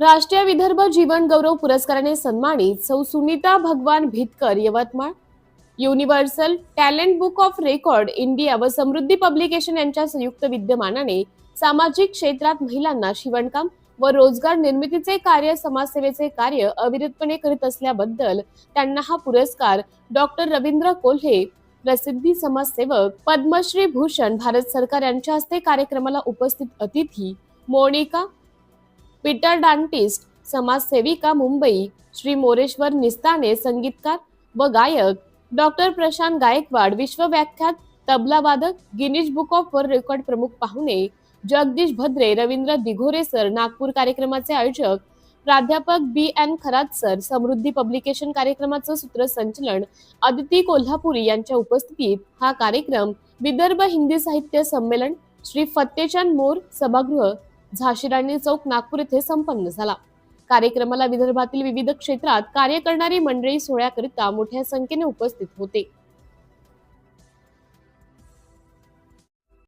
राष्ट्रीय विदर्भ जीवन गौरव पुरस्काराने सन्मानित सौ Sunita Bhagwan Bhitkar Yavatmal. Universal Talent Book of Record India व समृद्धी पब्लिकेशन यांच्या संयुक्त विद्यमानाने सामाजिक क्षेत्रात महिलांना शिवणकाम व रोजगार निर्मितीचे कार्य समाजसेवेचे कार्य अविरतपणे करीत असल्याबद्दल त्यांना हा पुरस्कार डॉक्टर रवींद्र कोल्हे प्रसिद्धी समाजसेवक पद्मश्री भूषण भारत सरकार यांच्या हस्ते कार्यक्रमाला उपस्थित अतिथी मोनिका पीटर डांटिस्ट समाजसेविका मुंबई श्री मोरेश्वर निस्ताने संगीतकार व गायक डॉक्टर प्रशांत गायकवाड विश्वव्याख्यात तबलावादक Guinness Book of World Record प्रमुख पाहुणे जगदीश भद्रे रवींद्र दिघोरे सर नागपूर कार्यक्रमाचे आयोजक प्राध्यापक B N Kharat sir Samruddhi publication कार्यक्रमाचं सूत्रसंचलन अदिती कोल्हापुरी यांच्या उपस्थितीत हा कार्यक्रम विदर्भ हिंदी साहित्य संमेलन श्री फत्तेचंद मोर सभागृह झाशीराणी चौक नागपूर येथे संपन्न झाला. कार्यक्रमाला विदर्भातील विविध क्षेत्रात कार्य करणारी मंडळी सोहळ्याकरिता मोठ्या संख्येने उपस्थित होते.